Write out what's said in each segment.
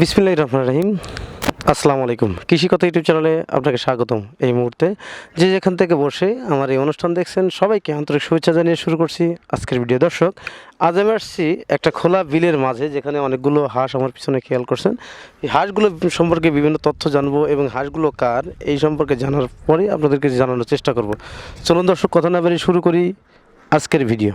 বিসমিল্লাহ রহমান রহিম। আসসালামু আলাইকুম। কৃষিকথা ইউটিউব চ্যানেলে আপনাকে স্বাগতম এই মুহূর্তে। যে যেখান থেকে বসে আমার এই অনুষ্ঠান দেখছেন, সবাইকে আন্তরিক শুভেচ্ছা জানিয়ে শুরু করছি আজকের ভিডিও। দর্শক, আজ আমি আসছি একটা খোলা বিলের মাঝে, যেখানে অনেকগুলো হাঁস আমার পিছনে খেয়াল করছেন। এই হাঁসগুলো সম্পর্কে বিভিন্ন তথ্য জানব এবং হাঁসগুলো কার, এই সম্পর্কে জানার পরে আপনাদেরকে জানানোর চেষ্টা করব। চলুন দর্শক, কথা না বেরিয়ে শুরু করি আজকের ভিডিও।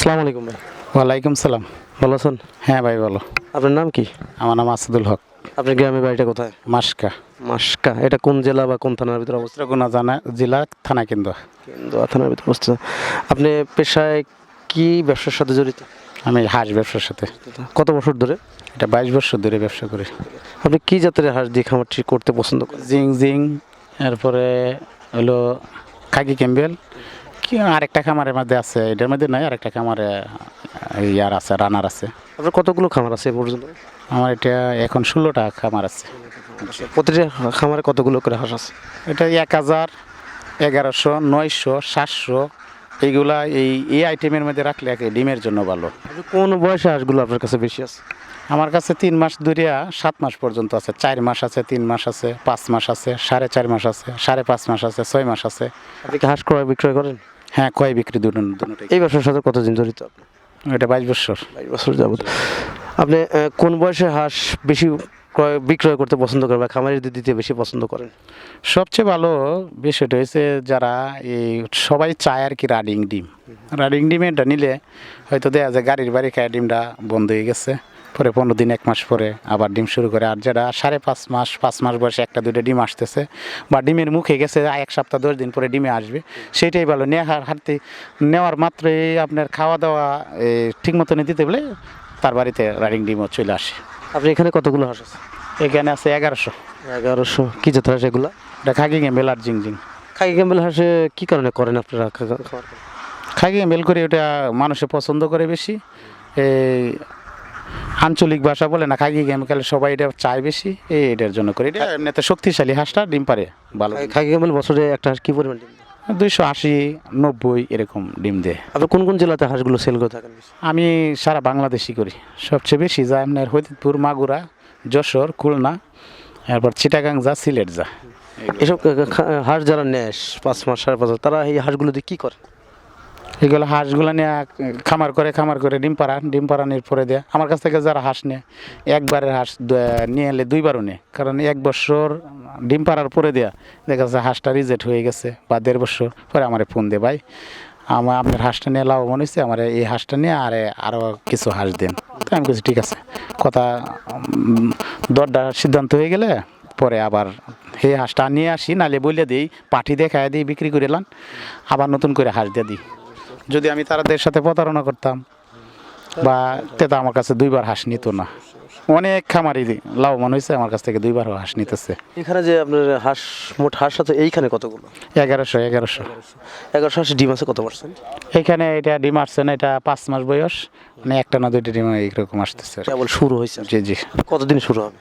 আসসালামু আলাইকুম ভাই। ওয়ালাইকুম সালাম। ভালো আছেন? হ্যাঁ ভাই বলো আপনার নাম কি? আমার নাম আসাদুল হক। আপনার গ্রামের বাড়িটা কোথায়? মাসকা মাসকা এটা কোন জেলা বা কোন থানার ভিতরে অবস্থিত? চিত্রকোনা জানা জেলা থানা কেন্দ্র। কেন্দ্র থানার ভিতরে অবস্থিত। আপনি পেশায় কি ব্যবসার সাথে জড়িত? আমি হাঁস ব্যবসার সাথে। কত বছর ধরে? এটা বাইশ বছর ধরে ব্যবসা করি। আপনি কি জাতের হাঁস দিয়ে খামারটি করতে পছন্দ করেন? জিং জিং এরপরে হলো খাকি ক্যাম্বেল কি আরেকটা খামারের মধ্যে আছে? এটার মধ্যে নয় আরেকটা খামারে ইয়ার আছে রানার আছে। আপনার কতগুলো খামার আছে এ পর্যন্ত? আমার এটা এখন ষোলোটা খামার আছে। প্রতিটা খামারে কতগুলো করে হাঁস আছে? এটা এক হাজার এগারোশো নয়শো সাতশো এইগুলা এই এই আইটেমের মধ্যে রাখলে একে ডিমের জন্য ভালো। কোন বয়সে হাঁসগুলো আপনার কাছে বেশি আছে? আমার কাছে তিন মাস ধরিয়া সাত মাস পর্যন্ত আছে। চার মাস আছে তিন মাস আছে পাঁচ মাস আছে সাড়ে চার মাস আছে সাড়ে পাঁচ মাস আছে ছয় মাস আছে। আপনি কি হাঁস ক্রয় বিক্রয় করেন? হ্যাঁ কয় বিক্রি দুটো এই ব্যবসার সাথে কতদিন জড়িত আপনি? এটা বাইশ বছর। বাইশ বছর যাবত। আপনি কোন বয়সে হাঁস বেশি ক্রয় বিক্রয় করতে পছন্দ করেন বা খামারের দিতে বেশি পছন্দ করেন? সবচেয়ে ভালো বিষয়টা হয়েছে যারা এই সবাই চায় আর কি রানিং ডিম। রাডিং ডিমেরটা নিলে হয়তো দেয়া যায় গাড়ির বাড়ি খায় ডিমটা বন্ধ হয়ে গেছে। পরে পনেরো দিন এক মাস পরে আবার ডিম শুরু করে। আর যারা সাড়ে পাঁচ মাস পাঁচ মাস বয়সে একটা দুটো ডিম আসতেছে বা ডিমের মুখে গেছে এক সপ্তাহ দশ দিন পরে ডিমে আসবে সেটাই ভালো। নেওয়ার হাতে নেওয়ার মাত্রই আপনার খাওয়া দাওয়া ঠিক মতনই দিতে বলে তার বাড়িতে রাডিং ডিমও চলে আসে। আপনি এখানে কতগুলো হাঁস আছে? এখানে আছে এগারোশো। এগারোশো। কি জাতের হাঁস এগুলো? এটা খাগি গেমেল আর জিং জিং খাকি ক্যাম্বেল হাঁসে কি কারণে করেন আপনারা খা- খা- খামার করেন? খাগিয়ে মেল করে ওটা মানুষে পছন্দ করে বেশি। এই আঞ্চলিক ভাষা বলে না খাগি কেমিক্যাল সবাই এটা চায় বেশি এই এটার জন্য করে। এটা এমনিতে শক্তিশালী হাঁসটা ডিম পারে ভালো। খাকি ক্যাম্বেল বছরে একটা হাঁস কি পরিমাণ ডিম? দুইশো আশি নব্বই এরকম ডিম দেয়। আপনি কোন কোন জেলাতে হাঁসগুলো সেল করে থাকেন আমি সারা বাংলাদেশি করি সবচেয়ে বেশি যায় আপনার হরিদপুর মাগুরা যশোর খুলনা এরপর চিটাগাং যা সিলেট যা। এসব হাঁস যারা নেয় পাঁচ মাস সাড়ে পাঁচ মাস তারা এই হাঁসগুলো দিয়ে কী করে? এগুলো হাঁসগুলো নিয়ে খামার করে খামার করে ডিম পাড়ান ডিম পাড়ানোর পরে দেয়। আমার কাছ থেকে যারা হাঁস নেয়, একবারের হাঁস নিয়ে এলে দুইবারও নেয়। কারণ এক বছর ডিম পাড়ার পরে দেয়া, দেখা যাচ্ছে হাঁসটা রিজেক্ট হয়ে গেছে বা দেড় বছর পরে আমার ফোন দে ভাই আমার আপনার হাঁসটা নিয়ে লাভবান হয়েছে আমার এই হাঁসটা নিয়ে আর আরও কিছু হাঁস দেন। তো আমি কিছু ঠিক আছে। কথা দরটা সিদ্ধান্ত হয়ে গেলে পরে আবার সেই হাঁসটা নিয়ে আসি, নালে বলে দিই, পাঠি দেখায় দিই, বিক্রি করে এলাম আবার নতুন করে হাঁস দিয়ে দিই। যদি আমি তাদের সাথে প্রতারণা করতাম বা তেতা আমার কাছে দুইবার হাঁস নিত না। অনেক খামারি লাভবান হয়েছে আমার কাছ থেকে দুইবার হাঁস নিতেছে। এখানে যে আপনার হাঁস মোট হাঁস আছে এইখানে কতগুলো? এগারোশো এগারোশো। এগারোশো হাঁস ডিম আছে কত পার্সেন্ট এখানে এটা ডিম আসছে না এটা পাঁচ মাস বয়স। মানে একটা না দুইটা ডিম এইরকম আসতেছে কেবল শুরু হয়েছে। জি জি। কতদিন শুরু হবে?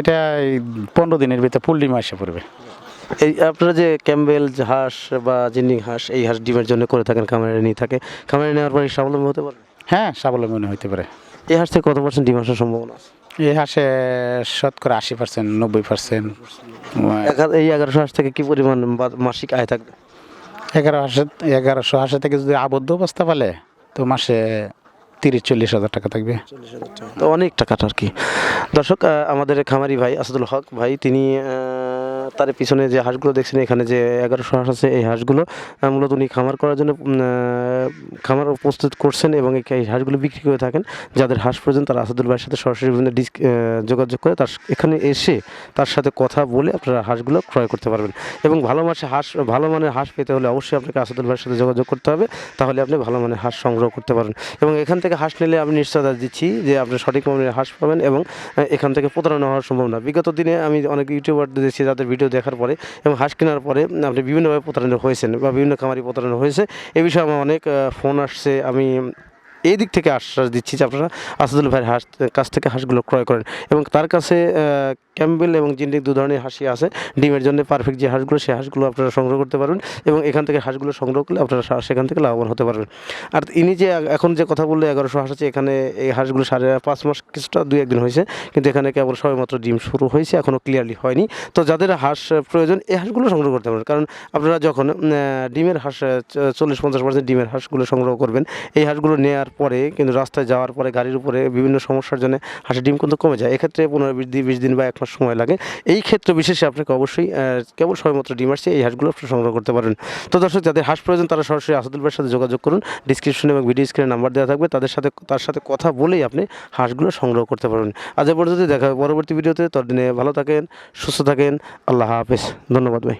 এটা এই পনেরো দিনের ভিতরে ফুল ডিম এসে পড়বে। এই আপনারা যে ক্যাম্বেল হাঁস বা জিন্ডিং হাঁস এই হাঁস ডিমের জন্য করে থাকেন খামারে নিয়ে থাকে। খামারে নেওয়ার পরে স্বাবলম্বী হতে পারে? হ্যাঁ স্বাবলম্বী হতে পারে। এই হাঁস থেকে কত পার্সেন্ট ডিম আসার সম্ভাবনা আছে? এই হাঁসে শতকরা আশি পার্সেন্ট নব্বই পার্সেন্ট এই এগারোশো হাঁস থেকে কি পরিমাণ মাসিক আয় থাকবে? এগারো হাঁসে এগারোশো হাঁসে থেকে যদি আবদ্ধ অবস্থা পালে তো মাসে তিরিশ চল্লিশ হাজার টাকা থাকবে। তো অনেক টাকাটা আর কি। দর্শক আমাদের খামারি ভাই আসাদুল হক ভাই তিনি তার পিছনে যে হাঁসগুলো দেখছেন, এখানে যে এগারোশো হাঁস আছে, এই হাঁসগুলো মূলত উনি খামার করার জন্য খামার প্রস্তুত করছেন এবং এই হাঁসগুলো বিক্রি করে থাকেন। যাদের হাঁস প্রয়োজন তারা আসাদুল ভাইয়ের সাথে সরাসরি বিভিন্ন ডিস্ক যোগাযোগ করে তার এখানে এসে তার সাথে কথা বলে আপনারা হাঁসগুলো ক্রয় করতে পারবেন। এবং ভালো মাসে হাঁস, ভালো মানের হাঁস পেতে হলে অবশ্যই আপনাকে আসাদুল ভাইয়ের সাথে যোগাযোগ করতে হবে। তাহলে আপনি ভালো মানের হাঁস সংগ্রহ করতে পারেন এবং এখান থেকে হাঁস নিলে আমি নিশ্চয়তা দিচ্ছি যে আপনি সঠিক মানের হাঁস পাবেন এবং এখান থেকে প্রতারণা হওয়ার সম্ভাবনা। বিগত দিনে আমি অনেক ইউটিউবারদের দেখছি, যাদের ভিডিও দেখার পরে এবং হাঁস কেনার পরে আপনি বিভিন্নভাবে প্রতারণা হয়েছেন বা বিভিন্ন খামারি প্রতারণা হয়েছে। এ বিষয়ে আমার অনেক ফোন আসছে, আমি এই দিক থেকে আশ্বাস দিচ্ছি যে আপনারা আসাদুল ভাইয়ের হাঁস কাছ থেকে হাঁসগুলো ক্রয় করেন এবং তার কাছে ক্যাম্বেল এবং জিন্ডিক দু ধরনের হাঁসি আছে। ডিমের জন্য পারফেক্ট যে হাঁসগুলো, সেই হাঁসগুলো আপনারা সংগ্রহ করতে পারবেন এবং এখান থেকে হাঁসগুলো সংগ্রহ করলে আপনারা সেখান থেকে লাভবান হতে পারবেন। আর ইনি যে এখন যে কথা বললে, এগারোশো হাঁস আছে, এখানে এই হাঁসগুলো সাড়ে পাঁচ মাস কিছুটা দুই একদিন হয়েছে, কিন্তু এখানে কেবল সবেমাত্র ডিম শুরু হয়েছে এখনও ক্লিয়ারলি হয়নি। তো যাদের হাঁস প্রয়োজন, এই হাঁসগুলো সংগ্রহ করতে পারেন কারণ আপনারা যখন ডিমের হাঁস চল্লিশ পঞ্চাশ পার্সেন্ট ডিমের হাঁসগুলো সংগ্রহ করবেন, এই হাঁসগুলো নেওয়ার পরে, কিন্তু রাস্তায় যাওয়ার পরে, গাড়ির উপরে বিভিন্ন সমস্যার জন্য হাঁসের ডিম কিন্তু কমে যায়। এক্ষেত্রে পনেরো, বিশ দিন বিশ দিন বা এক মাস সময় লাগে। এই ক্ষেত্রে বিশেষে আপনাকে অবশ্যই কেবল সবেমাত্র ডিম আসছে, এই হাঁসগুলো আপনি সংগ্রহ করতে পারেন। তো দর্শক, যাদের হাঁস প্রয়োজন, তারা সরাসরি আসাদুল ভাইয়ের সাথে যোগাযোগ করুন। ডিসক্রিপশনে এবং ভিডিও স্ক্রিনে নাম্বার দেওয়া থাকবে। তাদের সাথে, তার সাথে কথা বলেই আপনি হাঁসগুলো সংগ্রহ করতে পারবেন। আজ পর্যন্ত দেখা হবে পরবর্তী ভিডিওতে ততদিনে ভালো থাকেন, সুস্থ থাকেন। আল্লাহ হাফেজ। ধন্যবাদ ভাই।